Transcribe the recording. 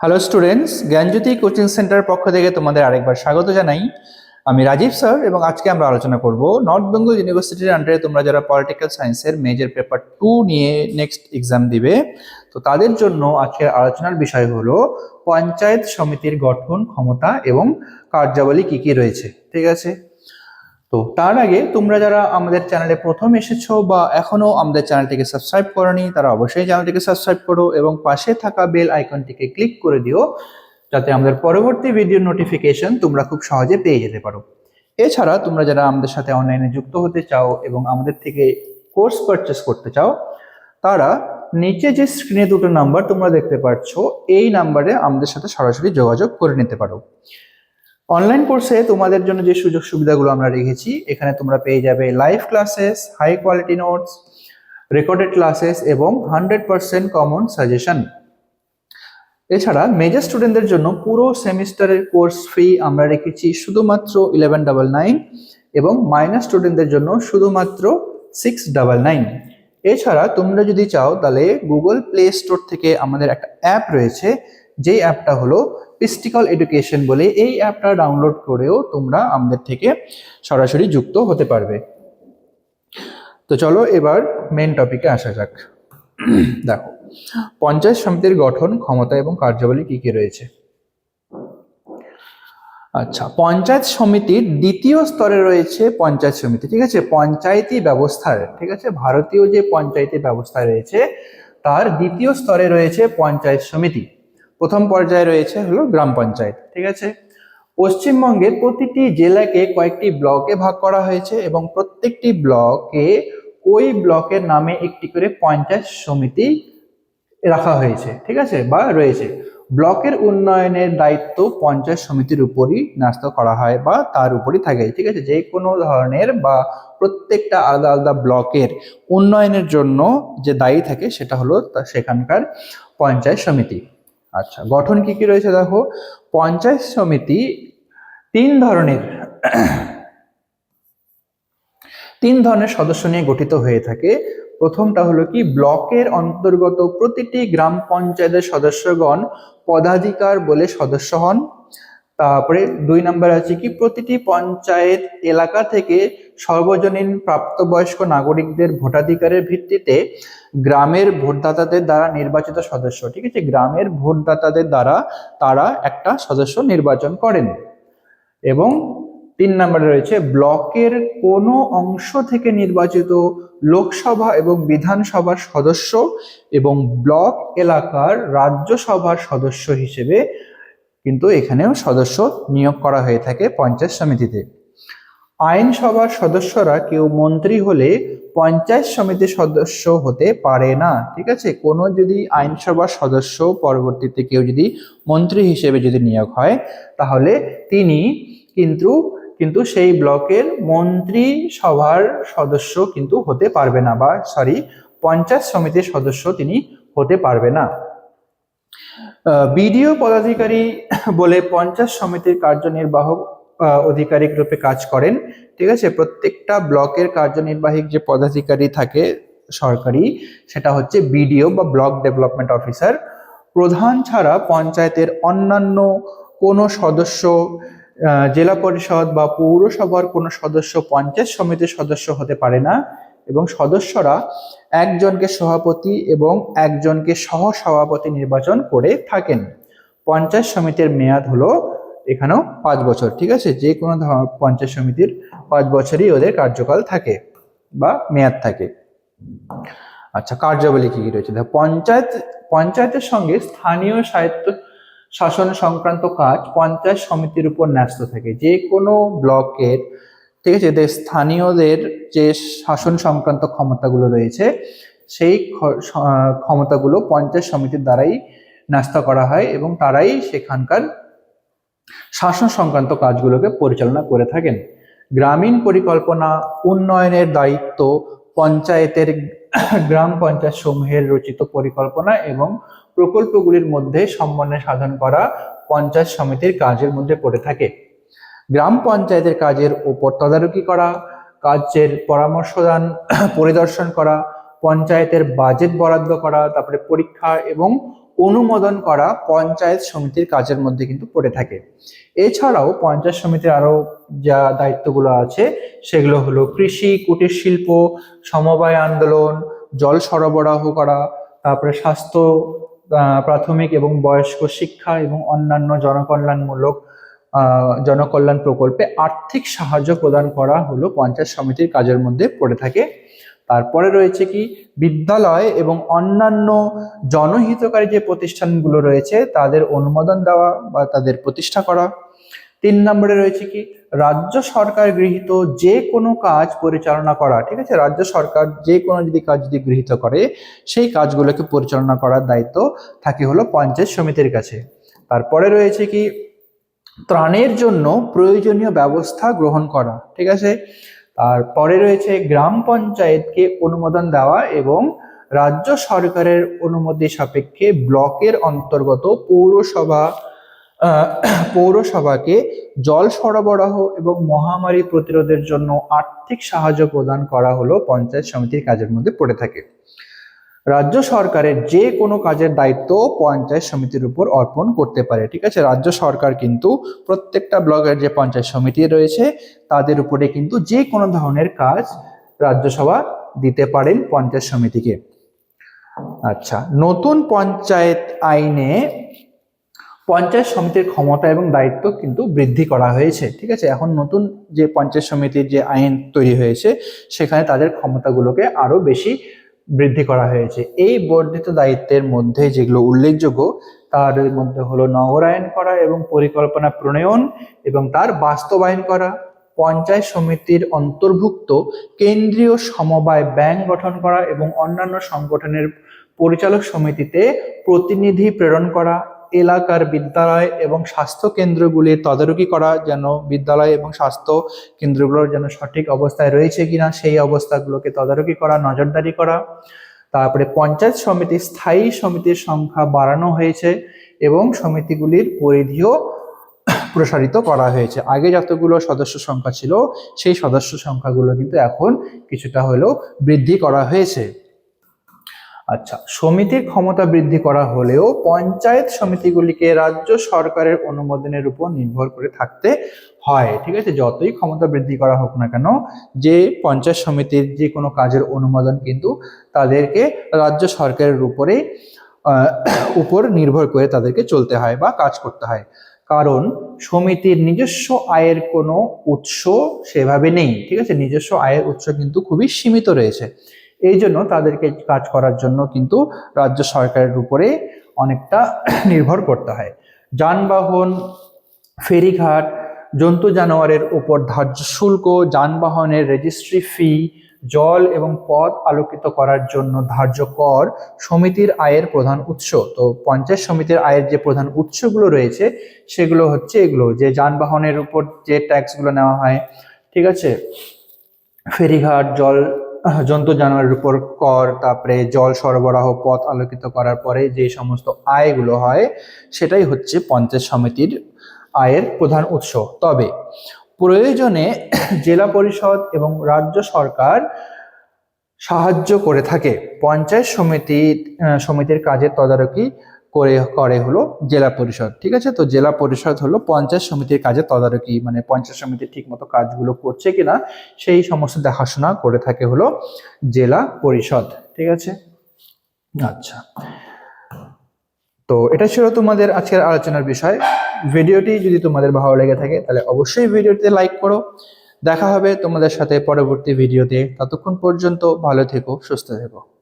Hello students Gyanjyoti coaching centre পক্ষ থেকে তোমাদের আরেকবার স্বাগত জানাই। আমি রাজীব স্যার এবং আজকে আমরা আলোচনা করব নর্থ বেঙ্গল ইউনিভার্সিটির আন্ডারে তোমরা যারা পলিটিক্যাল সায়েন্সের মেজর পেপার টু নিয়ে নেক্সট এক্সাম দিবে, তো তাদের জন্য আজকের আলোচনার বিষয় হলো পঞ্চায়েত সমিতির গঠন, ক্ষমতা এবং কার্যাবলী কি কি রয়েছে। ঠিক আছে? তো তার আগে তোমরা যারা আমাদের চ্যানেলে প্রথম এসেছ বা এখনও আমাদের চ্যানেলটিকে সাবস্ক্রাইব করনি, তারা অবশ্যই চ্যানেলটিকে সাবস্ক্রাইব করো এবং পাশে থাকা বেল আইকনটিকে ক্লিক করে দিও, যাতে আমাদের পরবর্তী ভিডিও নোটিফিকেশন তোমরা খুব সহজে পেয়ে যেতে পারো। এছাড়া তোমরা যারা আমাদের সাথে অনলাইনে যুক্ত হতে চাও এবং আমাদের থেকে কোর্স পারচেস করতে চাও, তারা নিচে যে স্ক্রিনে দুটো নাম্বার তোমরা দেখতে পাচ্ছ এই নাম্বারে আমাদের সাথে সরাসরি যোগাযোগ করে নিতে পারো। অনলাইন কোর্সে তোমাদের জন্য যে সুযোগ সুবিধাগুলো আমরা রেখেছি, এখানে তোমরা পেয়ে যাবে live classes high quality notes recorded classes এবং হান্ড্রেড পার্সেন্ট কমন সাজেশন এছাড়া মেজর স্টুডেন্টদের জন্য পুরো সেমিস্টারের কোর্স ফি আমরা রেখেছি শুধুমাত্র ইলেভেন ডাবল নাইন এবং মাইনার স্টুডেন্টদের জন্য শুধুমাত্র সিক্স ডাবল নাইন এছাড়া তোমরা যদি চাও তাহলে গুগল প্লে স্টোর থেকে আমাদের একটা অ্যাপ রয়েছে, যেই অ্যাপটা হলো পিস্টিকল এডুকেশন বলে এই অ্যাপটা ডাউনলোড করেও তোমরা আমাদের থেকে সরাসরি যুক্ত হতে পারবে। তো চলো এবার মেন টপিকে আসা যাক। দেখো, পঞ্চায়েত সমিতির গঠন, ক্ষমতা এবং কার্যাবলী কি কি রয়েছে? আচ্ছা পঞ্চায়েত সমিতির দ্বিতীয় স্তরে রয়েছে পঞ্চায়েত সমিতি, ঠিক আছে? পঞ্চায়েতি ব্যবস্থার ঠিক আছে? ভারতীয় যে পঞ্চায়েতি ব্যবস্থা রয়েছে, তার দ্বিতীয় স্তরে রয়েছে পঞ্চায়েত সমিতি। প্রথম পর্যায়ে রয়েছে হলো গ্রাম পঞ্চায়েত, ঠিক আছে? পশ্চিমবঙ্গের প্রতিটি জেলাকে কয়েকটি ব্লকে ভাগ করা হয়েছে এবং প্রত্যেকটি ব্লকে ওই ব্লকের নামে একটি করে পঞ্চায়েত সমিতি রাখা হয়েছে, ঠিক আছে? বা রয়েছে। ব্লকের উন্নয়নের দায়িত্ব পঞ্চায়েত সমিতির উপরই ন্যস্ত করা হয় বা তার উপরই থাকে, ঠিক আছে? যে কোনো ধরনের বা প্রত্যেকটা আলাদা আলাদা ব্লকের উন্নয়নের জন্য যে দায়ী থাকে সেটা হলো সেখানকার পঞ্চায়েত সমিতি। আচ্ছা গঠন কি কি রয়েছে দেখো? পঞ্চায়েত সমিতি তিন ধরনের তিন ধরনের সদস্য নিয়ে গঠিত হয়ে থাকে। প্রথমটা হলো কি? ব্লকের অন্তর্গত প্রতিটি গ্রাম পঞ্চায়েতের সদস্যগণ পদাধিকার বলে সদস্য হন। তারপরে দুই নম্বর আছে কি? প্রতিটি পঞ্চায়েত এলাকা থেকে সর্বজনীন প্রাপ্তবয়স্ক নাগরিকদের ভোটাধিকারের ভিত্তিতে গ্রামের ভোটদাতাদের দ্বারা নির্বাচিত সদস্য, ঠিক আছে? গ্রামের ভোটদাতাদের দ্বারা তারা একটা সদস্য নির্বাচন করেন। এবং তিন নম্বরে রয়েছে, ব্লকের কোনো অংশ থেকে নির্বাচিত লোকসভা এবং বিধানসভার সদস্য এবং ব্লক এলাকার রাজ্যসভার সদস্য হিসেবে কিন্তু এখানেও সদস্য নিয়োগ করা হয়ে থাকে পঞ্চায়েত সমিতিতে। আইনসভার সদস্যরা কেউ মন্ত্রী হলে পঞ্চায়েত সমিতির সদস্য হতে পারে না, ঠিক আছে? কোনো যদি আইনসভার সদস্য পরবর্তীতে কেউ যদি মন্ত্রী হিসেবে যদি নিয়োগ হয়, তাহলে তিনি কিন্তু কিন্তু সেই ব্লকের মন্ত্রী সভার সদস্য কিন্তু হতে পারবে না বা সরি পঞ্চায়েত সমিতির সদস্য তিনি হতে পারবে না। বিডিও পদাধিকারী বলে পঞ্চায়েত সমিতির কার্যনির্বাহক আধিকারিক রূপে কাজ করেন। ঠিক আছে? প্রত্যেকটা ব্লকের কার্যনির্বাহী যে পদাধিকারী থাকে সরকারি, সেটা হচ্ছে বিডিও বা ব্লক ডেভেলপমেন্ট অফিসার। প্রধান ছাড়া পঞ্চায়েতের অন্যান্য কোনো সদস্য জেলা পরিষদ বা পৌরসভার কোনো সদস্য পঞ্চায়েত সমিতির সদস্য হতে পারে না এবং সদস্যরা একজনকে সভাপতি এবং একজনকে সহ সভাপতি নির্বাচন করে থাকেন। পঞ্চায়েত সমিতির মেয়াদ হলো এখানেও পাঁচ বছর, ঠিক আছে? যে কোনো পঞ্চায়েত সমিতির পাঁচ বছরই ওদের কার্যকাল থাকে বা মেয়াদ থাকে। আচ্ছা কার্যাবলী কি কি রয়েছে? দেখো, পঞ্চায়েত, পঞ্চায়েতের সঙ্গে স্থানীয় সাহিত্য, শাসন সংক্রান্ত কাজ পঞ্চায়েত সমিতির উপর ন্যস্ত থাকে। যে কোনো ব্লকের, ঠিক আছে? এদের স্থানীয়দের যে শাসন সংক্রান্ত ক্ষমতাগুলো রয়েছে, সেই ক্ষমতাগুলো পঞ্চায়েত সমিতির দ্বারাই ন্যস্ত করা হয় এবং তারাই সেখানকার শাসন সংক্রান্ত কাজগুলোকে পরিচালনা করে থাকেন। গ্রামীণ পরিকল্পনা উন্নয়নের দায়িত্ব পঞ্চায়েতের গ্রাম পঞ্চায়েত সমূহের রচিত পরিকল্পনা এবং প্রকল্পগুলির মধ্যে সমন্বয় সাধন করা পঞ্চায়েত সমিতির কাজের মধ্যে পড়ে থাকে। গ্রাম পঞ্চায়েতের কাজের উপর তদারকি করা, কাজের পরামর্শ দান পরিদর্শন করা, পঞ্চায়েতের বাজেট বরাদ্দ করা, তারপরে পরীক্ষা এবং অনুমোদন করা পঞ্চায়েত সমিতির কাজের মধ্যে কিন্তু পড়ে থাকে। এছাড়াও পঞ্চায়েত সমিতির আরও যা দায়িত্বগুলো আছে, সেগুলো হলো কৃষি, কুটির শিল্প, সমবায় আন্দোলন, জল সরবরাহ করা, তারপরে স্বাস্থ্য প্রাথমিক এবং বয়স্ক শিক্ষা এবং অন্যান্য জনকল্যাণমূলক জনকল্যাণ প্রকল্পে আর্থিক সাহায্য প্রদান করা হলো পঞ্চায়েত সমিতির কাজের মধ্যে পড়ে থাকে। তারপরে রয়েছে কি? বিদ্যালয় এবং অন্যান্য জনহিতকারী যে প্রতিষ্ঠানগুলো রয়েছে, তাদের অনুমোদন দেওয়া বা তাদের প্রতিষ্ঠা করা। তিন নম্বরে রয়েছে কি? রাজ্য সরকার গৃহীত যে কোনো কাজ পরিচালনা করা, ঠিক আছে? রাজ্য সরকার যে কোনো যদি কাজ যদি গৃহীত করে, সেই কাজগুলোকে পরিচালনা করার দায়িত্ব থাকে হলো পঞ্চায়েত সমিতির কাছে। তারপরে রয়েছে কি? ত্রাণের জন্য প্রয়োজনীয় ব্যবস্থা গ্রহণ করা, ঠিক আছে? তারপরে রয়েছে গ্রাম পঞ্চায়েতকে অনুমোদন দেওয়া এবং রাজ্য সরকারের অনুমতি সাপেক্ষে ব্লকের অন্তর্গত পৌরসভা পৌরসভাকে জল সরবরাহ এবং মহামারী প্রতিরোধের জন্য আর্থিক সাহায্য প্রদান করা হলো পঞ্চায়েত সমিতির কাজের মধ্যে পড়ে থাকে। রাজ্য সরকারের যে কোনো কাজের দায়িত্ব পঞ্চায়েত সমিতির উপর অর্পণ করতে পারে, ঠিক আছে? রাজ্য সরকার কিন্তু প্রত্যেকটা ব্লকের যে পঞ্চায়েত সমিতি রয়েছে, তাদের উপরে কিন্তু যে কোনো ধরনের কাজ রাজ্যসভা দিতে পারেন পঞ্চায়েত সমিতিকে। আচ্ছা নতুন পঞ্চায়েত আইনে পঞ্চায়েত সমিতির ক্ষমতা এবং দায়িত্ব কিন্তু বৃদ্ধি করা হয়েছে, ঠিক আছে? এখন নতুন যে পঞ্চায়েত সমিতির যে আইন তৈরি হয়েছে, সেখানে তাদের ক্ষমতাগুলোকে আরও বেশি বৃদ্ধি করা হয়েছে। এই বর্ধিত দায়িত্বের মধ্যে যেগুলো উল্লেখযোগ্য, তার মধ্যে হলো নগরায়ন করা এবং পরিকল্পনা প্রণয়ন এবং তার বাস্তবায়ন করা, পঞ্চায়েত সমিতির অন্তর্ভুক্ত কেন্দ্রীয় সমবায় ব্যাংক গঠন করা এবং অন্যান্য সংগঠনের পরিচালক সমিতিতে প্রতিনিধি প্রেরণ করা এলাকার বিদ্যালয় এবং স্বাস্থ্য কেন্দ্রগুলির তদারকি করা যেন বিদ্যালয় এবং স্বাস্থ্য কেন্দ্রগুলোর যেন সঠিক অবস্থায় রয়েছে কিনা, সেই অবস্থাগুলোকে তদারকি করা, নজরদারি করা। তারপরে পঞ্চায়েত সমিতি, স্থায়ী সমিতির সংখ্যা বাড়ানো হয়েছে এবং সমিতিগুলির পরিধিও প্রসারিত করা হয়েছে। আগে যতগুলো সদস্য সংখ্যা ছিল, সেই সদস্য সংখ্যাগুলো কিন্তু এখন কিছুটা হলেও বৃদ্ধি করা হয়েছে। আচ্ছা সমিতির ক্ষমতা বৃদ্ধি করা হলেও পঞ্চায়েত সমিতিগুলিকে রাজ্য সরকারের অনুমোদনের উপর নির্ভর করে থাকতে হয়, ঠিক আছে? যতই ক্ষমতা বৃদ্ধি করা হোক না কেন, যে পঞ্চায়েত সমিতির যে কোনো কাজের অনুমোদন কিন্তু তাদেরকে রাজ্য সরকারের উপরে উপর নির্ভর করে তাদেরকে চলতে হয় বা কাজ করতে হয়। কারণ সমিতির নিজস্ব আয়ের কোনো উৎস সেভাবে নেই, ঠিক আছে? নিজস্ব আয়ের উৎস কিন্তু খুবই সীমিত রয়েছে। এই জন্য তাদেরকে কাজ করার জন্য কিন্তু রাজ্য সরকারের উপরে অনেকটা নির্ভর করতে হয়। যানবাহন, ফেরিঘাট, জন্তু জানোয়ারের উপর ধার্য শুল্ক, যানবাহনের রেজিস্ট্রি ফি জল এবং পথ আলোকিত করার জন্য ধার্য কর সমিতির আয়ের প্রধান উৎস। তো পঞ্চায়েত সমিতির আয়ের যে প্রধান উৎসগুলো রয়েছে, সেগুলো হচ্ছে এগুলো। যে যানবাহনের উপর যে ট্যাক্সগুলো নেওয়া হয়, ঠিক আছে? ফেরিঘাট, জল জন্তু জানোয়ারের উপর কর, তারপরে জল সরবরাহ, পথ আলোকিত করার পরে যে সমস্ত আয়গুলো হয়, সেটাই হচ্ছে পঞ্চায়েত সমিতির আয়ের প্রধান উৎস। তবে প্রয়োজনে জেলা পরিষদ এবং রাজ্য সরকার সাহায্য করে থাকে। পঞ্চায়েত সমিতি সমিতির কাজের তদারকি করে করে হলো জেলা পরিষদ, ঠিক আছে? তো জেলা পরিষদ হলো পঞ্চায়েত সমিতির কাজের তদারকি মানে পঞ্চায়েত সমিতি ঠিক মতো কাজগুলো করছে কিনা, সেই সমস্ত দেখাশোনা করে থাকে হলো জেলা পরিষদ, ঠিক আছে? আচ্ছা। তো এটা ছিল তোমাদের আজকের আলোচনার বিষয়। ভিডিওটি যদি তোমাদের ভালো লেগে থাকে, তাহলে অবশ্যই ভিডিওতে লাইক করো। দেখা হবে তোমাদের সাথে পরবর্তী ভিডিওতে। ততক্ষণ পর্যন্ত ভালো থেকো, সুস্থ থেকো।